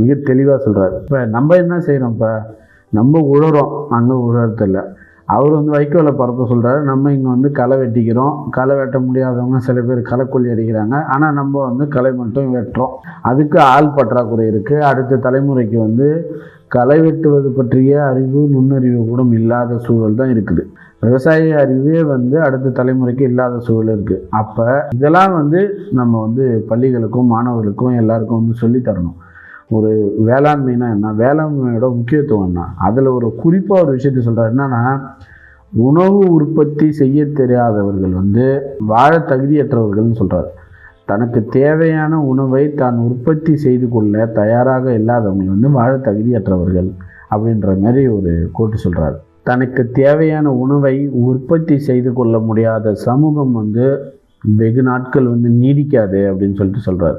மிக தெளிவாக சொல்கிறார் இப்போ நம்ம என்ன செய்கிறோம் இப்போ நம்ம உழறோம். அங்கே உழறதில்ல அவர் வந்து வைக்கோலை பரப்ப சொல்கிறாரு நம்ம இங்கே வந்து களை வெட்டிக்கிறோம். களை வெட்ட முடியாதவங்க சில பேர் களைக்கொல்லி அடிக்கிறாங்க. ஆனால் நம்ம வந்து களை மட்டும் வெட்டுறோம். அதுக்கு ஆள் பற்றாக்குறை இருக்குது அடுத்த தலைமுறைக்கு வந்து களை வெட்டுவது பற்றிய அறிவு நுண்ணறிவு கூட இல்லாத சூழல் தான் இருக்குது. விவசாய அறிவே வந்து அடுத்த தலைமுறைக்கு இல்லாத சூழல் இருக்குது அப்போ இதெல்லாம் வந்து நம்ம வந்து பள்ளிகளுக்கும் மாணவர்களுக்கும் எல்லாருக்கும் வந்து சொல்லித்தரணும் ஒரு வேளாண்மைனா என்ன? வேளாண்மையோட முக்கியத்துவம் என்ன? அதில் ஒரு குறிப்பாக ஒரு விஷயத்த சொல்கிறார் என்னன்னா உணவு உற்பத்தி செய்ய தெரியாதவர்கள் வந்து வாழ தகுதியற்றவர்கள்னு சொல்கிறார் தனக்கு தேவையான உணவை தான் உற்பத்தி செய்து கொள்ள தயாராக இல்லாதவங்க வந்து வாழ தகுதியற்றவர்கள் அப்படின்ற மாதிரி ஒரு கோட்டு சொல்கிறார் தனக்கு தேவையான உணவை உற்பத்தி செய்து கொள்ள முடியாத சமூகம் வந்து வெகு நாட்கள் வந்து நீடிக்காது அப்படின்னு சொல்லிட்டு சொல்கிறார்